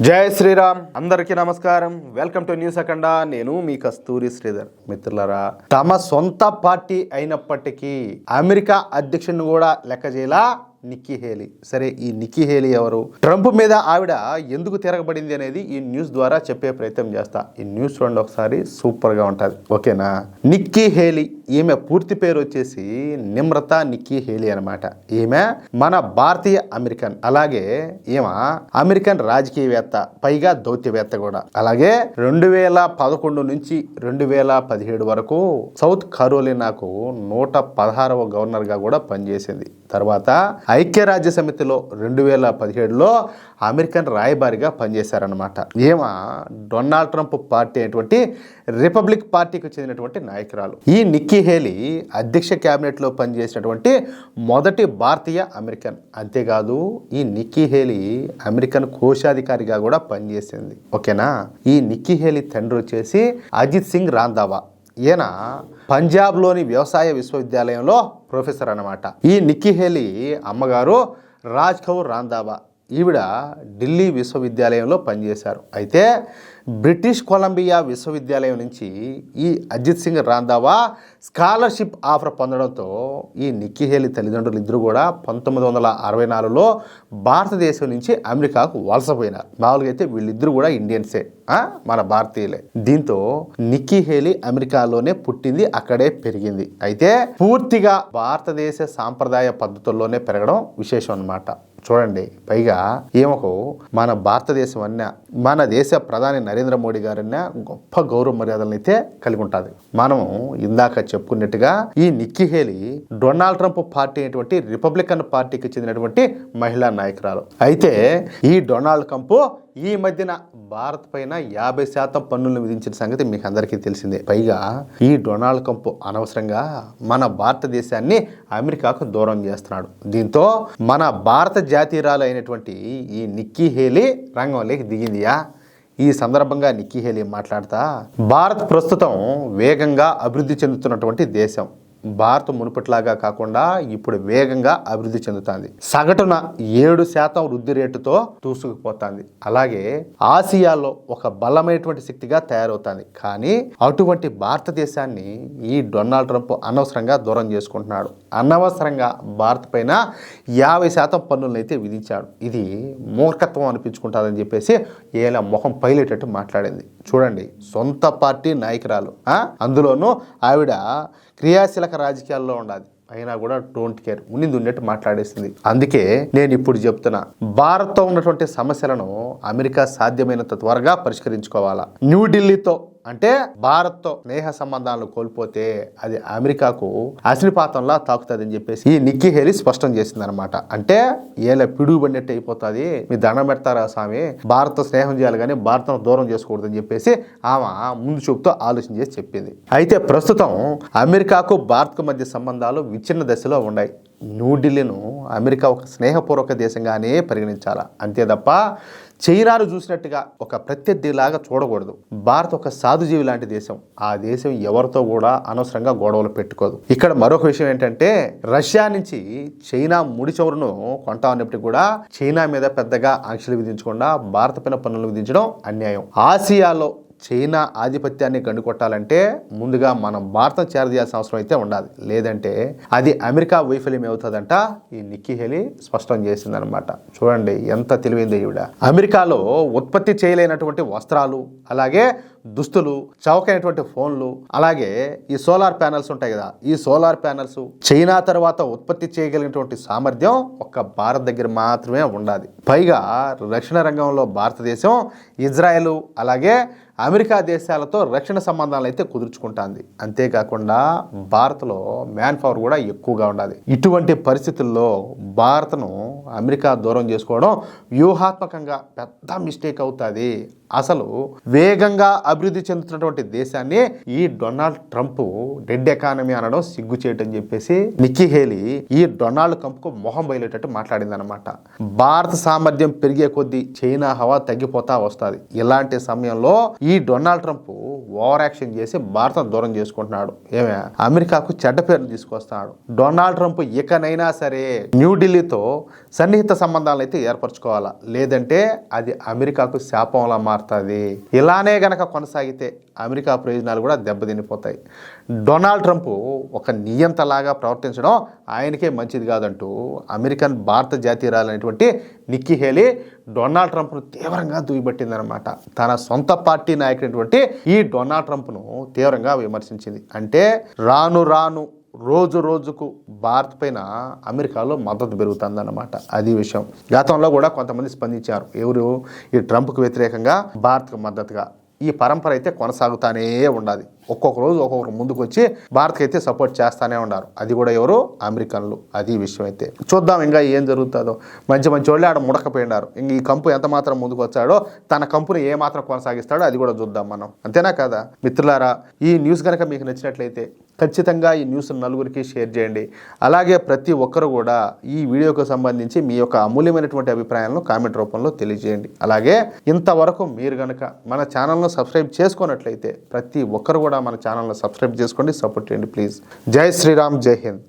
జై శ్రీరామ్. అందరికీ నమస్కారం. Welcome to news Akhanda. నేను మీ కస్తూరి శ్రీధర్. మిత్రులరా తమ సొంత పార్టీ అయినప్పటికీ అమెరికా అధ్యక్షుడిని కూడా లెక్క చేయలా. Nikki Haley. సరే ఈ నిక్కీ హేలీ ఎవరు? ట్రంప్ మీద ఆవిడ ఎందుకు తిరగబడింది అనేది ఈ న్యూస్ ద్వారా చెప్పే ప్రయత్నం చేస్తా. ఈ న్యూస్ చూడండి ఒకసారి సూపర్గా ఓకేనా? నిక్కీ హేలీ ఈమె పూర్తి పేరు వచ్చేసి నిమ్రత నిక్కీ హేలీ అన్నమాట. ఈమె మన భారతీయ అమెరికన్. అలాగే ఈమె అమెరికన్ రాజకీయవేత్త పైగా దౌత్యవేత్త కూడా. అలాగే రెండు వేల పదకొండు నుంచి రెండు వేల పదిహేడు వరకు సౌత్ కరోలినాకు నూట పదహారవ గవర్నర్గా కూడా పనిచేసింది. తర్వాత ఐక్యరాజ్య సమితిలో రెండు వేల పదిహేడులో అమెరికన్ రాయబారిగా పనిచేశారనమాట ఏమా? డొనాల్డ్ ట్రంప్ పార్టీ అయినటువంటి రిపబ్లిక్ పార్టీకి చెందినటువంటి నాయకురాలు. ఈ నిక్కీ హేలీ అధ్యక్ష క్యాబినెట్లో పనిచేసినటువంటి మొదటి భారతీయ అమెరికన్. అంతేకాదు ఈ నిక్కీ హేలీ అమెరికన్ కోశాధికారిగా కూడా పనిచేసింది. ఓకేనా? ఈ నిక్కీ హేలీ తండ్రి వచ్చేసి అజిత్ సింగ్ రాందావా. ఈయన పంజాబ్లోని వ్యవసాయ విశ్వవిద్యాలయంలో ప్రొఫెసర్ అన్నమాట. ఈ నిక్కీ హేలీ అమ్మగారు రాజ్ కౌర్ రాందాబా. ఈవిడ ఢిల్లీ విశ్వవిద్యాలయంలో పనిచేశారు. అయితే బ్రిటిష్ కొలంబియా విశ్వవిద్యాలయం నుంచి ఈ అజిత్ సింగ్ రాందావా స్కాలర్షిప్ ఆఫర్ పొందడంతో ఈ నిక్కిహేలి తల్లిదండ్రులు ఇద్దరు కూడా పంతొమ్మిది వందల అరవై నాలుగులో భారతదేశం నుంచి అమెరికాకు వలసపోయినారు మామూలుగా అయితే వీళ్ళిద్దరు కూడా ఇండియన్సే మన భారతీయులే. దీంతో నిక్కీ హేలీ అమెరికాలోనే పుట్టింది అక్కడే పెరిగింది. అయితే పూర్తిగా భారతదేశ సాంప్రదాయ పద్ధతుల్లోనే పెరగడం విశేషం అనమాట చూడండి పైగా ఈమెకు మన భారతదేశం అన్న మన దేశ ప్రధాని నరేంద్ర మోడీ గారన్న గొప్ప గౌరవ మర్యాదలను అయితే కలిగి ఉంటుంది. మనం ఇందాక చెప్పుకున్నట్టుగా ఈ Nikki Haley Donald Trump party అయినటువంటి రిపబ్లికన్ పార్టీకి చెందినటువంటి మహిళా నాయకురాలు. అయితే ఈ డొనాల్డ్ ట్రంప్ ఈ మధ్యన భారత్ పైన యాభై శాతం పన్నులను విధించిన సంగతి మీకు అందరికీ తెలిసిందే. పైగా ఈ డొనాల్డ్ ట్రంప్ అనవసరంగా మన భారతదేశాన్ని అమెరికాకు దూరం చేస్తున్నాడు. దీంతో మన భారత జాతీయురాలు అయినటువంటి ఈ నిక్కీ హేలీ రంగంలోకి దిగిందియా ఈ సందర్భంగా నిక్కీ హేలీ మాట్లాడతా భారత్ ప్రస్తుతం వేగంగా అభివృద్ధి చెందుతున్నటువంటి దేశం. భారత్ మునుపట్లాగా కాకుండా ఇప్పుడు వేగంగా అభివృద్ధి చెందుతుంది. సగటున ఏడు శాతం వృద్ధి రేటుతో దూసుకుపోతుంది. అలాగే ఆసియాలో ఒక బలమైనటువంటి శక్తిగా తయారవుతుంది. కానీ అటువంటి భారతదేశాన్ని ఈ డొనాల్డ్ ట్రంప్ అనవసరంగా దూరం చేసుకుంటున్నాడు. అనవసరంగా భారత్ పైన యాభై శాతం పన్నులను అయితే విధించాడు. ఇది మూర్ఖత్వం అనిపించుకుంటుందని చెప్పేసి ఏలా ముఖం పైలేటట్టు మాట్లాడింది. చూడండి సొంత పార్టీ నాయకురాలు అందులోనూ ఆవిడ క్రియాశీలక రాజకీయాల్లో ఉండాలి. అయినా కూడా డోంట్ కేర్. ఉన్నింది ఉన్నట్టు మాట్లాడేసింది. అందుకే నేను ఇప్పుడు చెప్తున్నా భారత్తో ఉన్నటువంటి సమస్యలను అమెరికా సాధ్యమైనంత త్వరగా పరిష్కరించుకోవాలా? న్యూఢిల్లీతో అంటే భారత్తో స్నేహ సంబంధాలను కోల్పోతే అది అమెరికాకు అశ్నిపాతంలా తాకుతుందని చెప్పేసి ఈ నిక్కీ హేలీ స్పష్టం చేసింది అనమాట అంటే ఏలా పిడుగుబడినట్టు అయిపోతుంది మీ దండం పెడతారా స్వామి? భారత్తో స్నేహం చేయాలి కానీ భారత్ను దూరం చేసుకోకూడదని చెప్పేసి ఆమె ముందు చూపుతో ఆలోచన చేసి చెప్పింది. అయితే ప్రస్తుతం అమెరికాకు భారత్కు మధ్య సంబంధాలు విచ్ఛిన్న దశలో ఉన్నాయి. న్యూఢిల్లీను అమెరికా ఒక స్నేహపూర్వక దేశంగానే పరిగణించాలా? అంతే తప్ప చైనాను చూసినట్టుగా ఒక ప్రత్యర్థిలాగా చూడకూడదు. భారత్ ఒక సాధుజీవి లాంటి దేశం. ఆ దేశం ఎవరితో కూడా అనవసరంగా గొడవలు పెట్టుకోదు. ఇక్కడ మరొక విషయం ఏంటంటే రష్యా నుంచి చైనా ముడి చమురును కొంటా ఉన్నప్పటికీ కూడా చైనా మీద పెద్దగా ఆంక్షలు విధించకుండా భారత పైన పన్నులు విధించడం అన్యాయం. ఆసియాలో చైనా ఆధిపత్యాన్ని గండుకొట్టాలంటే ముందుగా మనం భారతం చేరదీయాల్సిన అవసరం అయితే ఉండాలి. లేదంటే అది అమెరికా వైఫల్యం అవుతుందంట ఈ నిక్కీహెలి స్పష్టం చేసిందనమాట చూడండి ఎంత తెలివైంది ఈవిడ. అమెరికాలో ఉత్పత్తి చేయలేనటువంటి వస్త్రాలు అలాగే దుస్తులు చౌకైనటువంటి ఫోన్లు అలాగే ఈ సోలార్ ప్యానెల్స్ ఉంటాయి కదా ఈ సోలార్ ప్యానల్స్ చైనా తర్వాత ఉత్పత్తి చేయగలిగినటువంటి సామర్థ్యం ఒక్క భారత్ దగ్గర మాత్రమే ఉండాలి. పైగా రక్షణ రంగంలో భారతదేశం ఇజ్రాయెల్ అలాగే అమెరికా దేశాలతో రక్షణ సంబంధాలు అయితే కుదుర్చుకుంటుంది. అంతేకాకుండా భారత్లో మ్యాన్ పవర్ కూడా ఎక్కువగా ఉండాలి. ఇటువంటి పరిస్థితుల్లో భారత్ను అమెరికా దూరం చేసుకోవడం వ్యూహాత్మకంగా పెద్ద మిస్టేక్ అవుతుంది. అసలు వేగంగా అభివృద్ధి చెందుతున్నటువంటి దేశాన్ని ఈ డొనాల్డ్ ట్రంప్ డెడ్ ఎకానమీ అనడం సిగ్గు చేయటం చెప్పేసి నిక్కీ హేలీ ఈ డొనాల్డ్ ట్రంప్కు మొహం బయలేటట్టు మాట్లాడింది అనమాట భారత సామర్థ్యం పెరిగే కొద్దీ చైనా హవా తగ్గిపోతా వస్తుంది. ఇలాంటి సమయంలో ఈ డొనాల్డ్ ట్రంప్ ఓవర్ యాక్షన్ చేసి భారత దూరం చేసుకుంటున్నాడు. ఏమే? అమెరికాకు చెడ్డ పేర్లు తీసుకొస్తున్నాడు. డొనాల్డ్ ట్రంప్ ఇకనైనా సరే న్యూఢిల్లీతో సన్నిహిత సంబంధాలను అయితే ఏర్పరచుకోవాలా? లేదంటే అది అమెరికాకు శాపంలా మారుతుంది. ఇలానే గనక కొనసాగితే అమెరికా ప్రయోజనాలు కూడా దెబ్బతినిపోతాయి. డొనాల్డ్ ట్రంప్ ఒక నియంతలాగా ప్రవర్తించడం ఆయనకే మంచిది కాదంటూ అమెరికన్ భారత జాతీయురాలైనటువంటి నిక్కీ హేలీ డొనాల్డ్ ట్రంప్ను తీవ్రంగా దుయ్యబట్టిందనమాట తన సొంత పార్టీ నాయకుడైనటువంటి ఈ డొనాల్డ్ ట్రంప్ను తీవ్రంగా విమర్శించింది. అంటే రాను రాను రోజు రోజుకు భారత్ పైన అమెరికాలో మద్దతు పెరుగుతుందన్నమాట. అది విషయం. గతంలో కూడా కొంతమంది స్పందించారు. ఎవరు? ఈ ట్రంప్కు వ్యతిరేకంగా భారత్కు మద్దతుగా. ఈ పరంపర అయితే కొనసాగుతానే ఉండాలి. ఒక్కొక్క రోజు ఒక్కొక్కరు ముందుకు వచ్చి భారత్కి అయితే సపోర్ట్ చేస్తానే ఉన్నారు. అది కూడా ఎవరు? అమెరికన్లు. అది విషయం అయితే చూద్దాం ఇంకా ఏం జరుగుతుందో. మంచి మంచి వాళ్ళు ఆడ ముడకపోయినారు. ఇంక ఈ కంపు ఎంత మాత్రం ముందుకు వచ్చాడో తన కంపుని ఏ మాత్రం కొనసాగిస్తాడో అది కూడా చూద్దాం మనం. అంతేనా కదా? మిత్రులారా ఈ న్యూస్ కనుక మీకు నచ్చినట్లయితే ఖచ్చితంగా ఈ న్యూస్ నలుగురికి షేర్ చేయండి. అలాగే ప్రతి ఒక్కరు కూడా ఈ వీడియోకు సంబంధించి మీ యొక్క అమూల్యమైనటువంటి అభిప్రాయాలను కామెంట్ రూపంలో తెలియజేయండి. అలాగే ఇంతవరకు మీరు కనుక మన ఛానల్ను సబ్స్క్రైబ్ చేసుకున్నట్లయితే ప్రతి ఒక్కరు కూడా మన ఛానల్ను సబ్స్క్రైబ్ చేసుకోండి సపోర్ట్ చేయండి ప్లీజ్. జై శ్రీరామ్ జై హింద్.